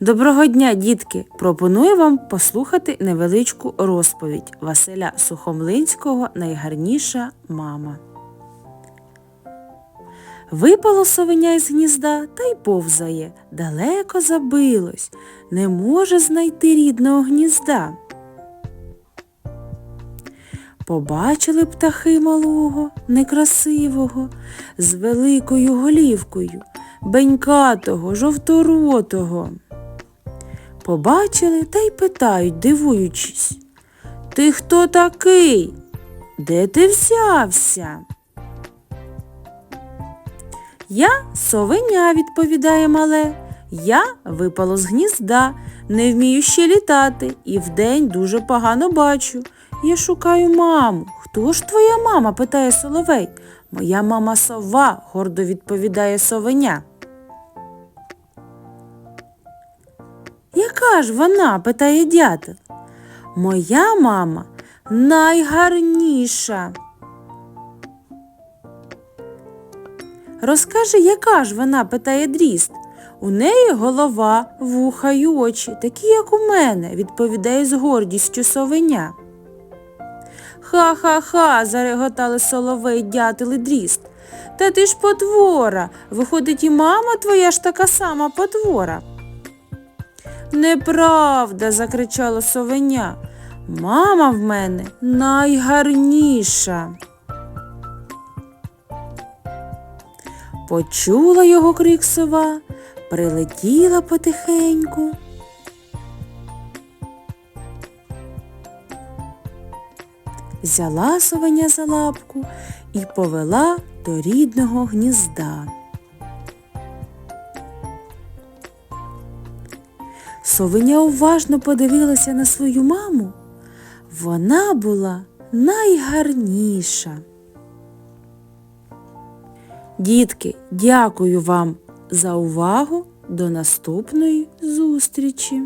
Доброго дня, дітки! Пропоную вам послухати невеличку розповідь Василя Сухомлинського Найгарніша мама. Випало совеня із гнізда та й повзає, далеко забилось, не може знайти рідного гнізда. Побачили птахи малого, некрасивого, з великою голівкою, бенькатого, жовторотого. Побачили та й питають, дивуючись. Ти хто такий? Де ти взявся? Я совеня, відповідає мале. Я випало з гнізда, не вмію ще літати і вдень дуже погано бачу. Я шукаю маму. Хто ж твоя мама? питає соловей. Моя мама сова, гордо відповідає совеня. Яка ж вона? питає дятел. Моя мама найгарніша. Розкажи, яка ж вона? питає дріст. У неї голова, вуха й очі, такі, як у мене, відповідає з гордістю совеня. Ха-ха-ха, зареготали соловей, дятел і дріст. Та ти ж потвора. Виходить, і мама твоя ж така сама потвора. Неправда, закричало совеня. Мама в мене найгарніша. Почула його крик сова, прилетіла потихеньку. Взяла совеня за лапку і повела до рідного гнізда. Совеня уважно подивилася на свою маму. Вона була найгарніша. Дітки, дякую вам за увагу. До наступної зустрічі!